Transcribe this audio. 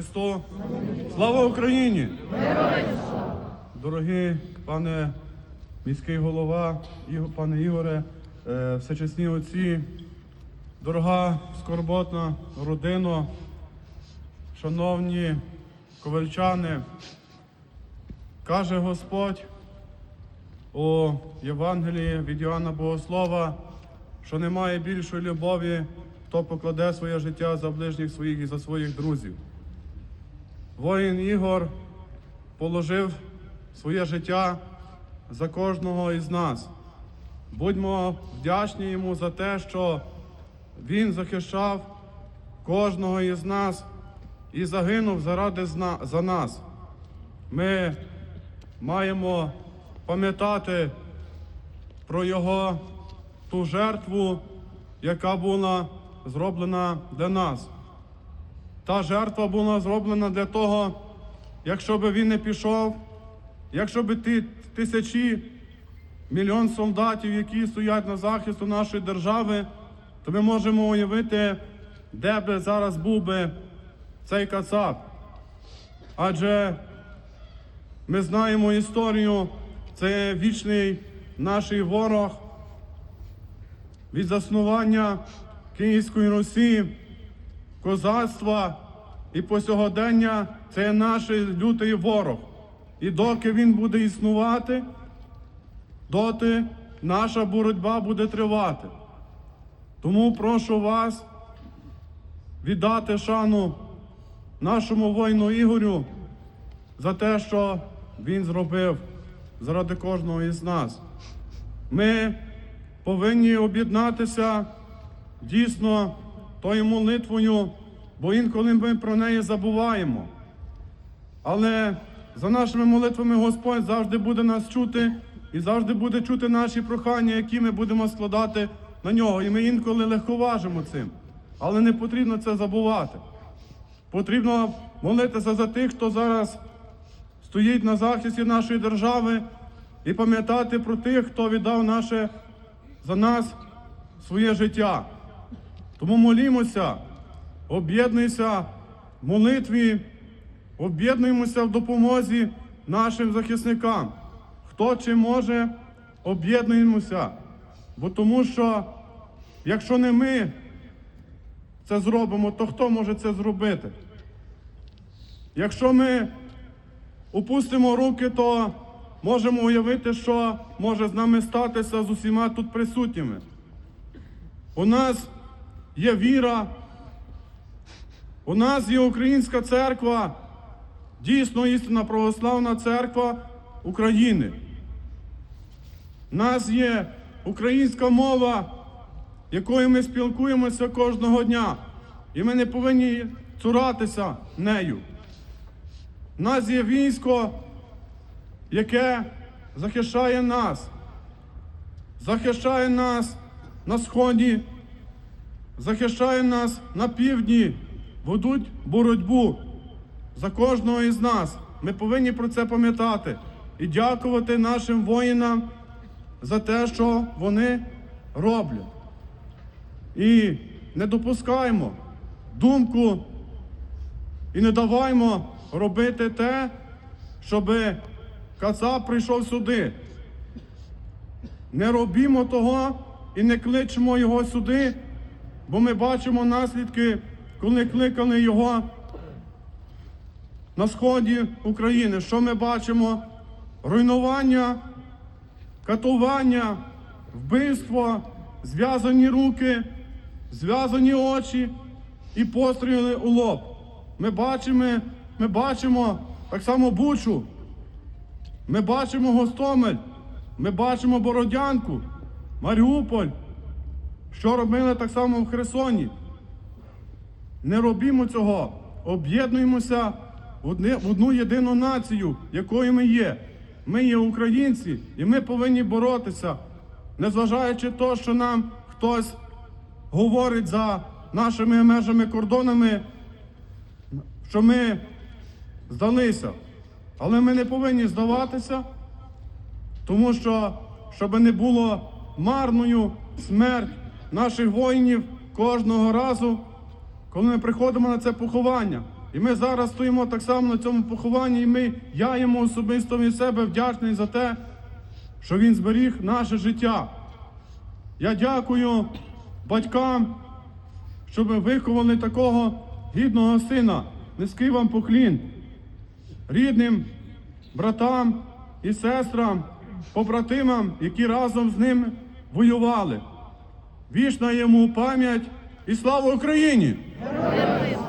Христу! Слава Україні! Дорогі пане міський голова, пане Ігоре, е, всечесні отці, дорога скорботна родино, шановні ковальчани, каже Господь у Євангелії від Іоанна Богослова, що немає більшої любові, хто покладе своє життя за ближніх своїх і за своїх друзів. Воїн Ігор положив своє життя за кожного із нас. Будьмо вдячні йому за те, що він захищав кожного із нас і загинув заради за нас. Ми маємо пам'ятати про його ту жертву, яка була зроблена для нас. Та жертва була зроблена для того, якщо би він не пішов, якщо би ті тисячі, мільйон солдатів, які стоять на захисту нашої держави, то ми можемо уявити, де би зараз був би цей кацап. Адже ми знаємо історію, це вічний наш ворог від заснування Київської Русі козацтва і по сьогодення це наш лютий ворог. І доки він буде існувати, доти наша боротьба буде тривати. Тому прошу вас віддати шану нашому воїну Ігорю за те, що він зробив заради кожного із нас. Ми повинні об'єднатися дійсно тою молитвою, бо інколи ми про неї забуваємо. Але за нашими молитвами Господь завжди буде нас чути і завжди буде чути наші прохання, які ми будемо складати на нього. І ми інколи легковажимо цим. Але не потрібно це забувати. Потрібно молитися за тих, хто зараз стоїть на захисті нашої держави, і пам'ятати про тих, хто віддав наше за нас своє життя. Тому молімося, об'єднуйся в молитві, об'єднуємося в допомозі нашим захисникам. Хто чи може, об'єднуємося. Бо тому що, якщо не ми це зробимо, то хто може це зробити? Якщо ми опустимо руки, то можемо уявити, що може з нами статися з усіма тут присутніми. У нас є віра, у нас є українська церква, дійсно істинна православна церква України. У нас є українська мова, якою ми спілкуємося кожного дня, і ми не повинні цуратися нею. У нас є військо, яке захищає нас, захищає нас на сході, захищає нас на півдні, ведуть боротьбу за кожного із нас. Ми повинні про це пам'ятати і дякувати нашим воїнам за те, що вони роблять. І не допускаємо думку і не даваймо робити те, щоб Кацап прийшов сюди. Не робімо того і не кличемо його сюди, бо ми бачимо наслідки, коли кликали його на сході України. Що ми бачимо? Руйнування, катування, вбивство, зв'язані руки, зв'язані очі і постріли у лоб. Ми бачимо, ми бачимо так само Бучу. Ми бачимо Гостомель, ми бачимо Бородянку, Маріуполь, що робили так само в Херсоні. Не робімо цього, об'єднуємося в, одну єдину націю, якою ми є. Ми є українці, і ми повинні боротися, незважаючи то, що нам хтось говорить за нашими межами кордонами, що ми здалися. Але ми не повинні здаватися, тому що, щоб не було марною смерть наших воїнів кожного разу, коли ми приходимо на це поховання. І ми зараз стоїмо так само на цьому похованні, і ми, я йому особисто від себе вдячний за те, що він зберіг наше життя. Я дякую батькам, що ви виховали такого гідного сина. Низький вам поклін. Рідним, братам і сестрам, побратимам, які разом з ним воювали. Вічна йому пам'ять і слава Україні! Героям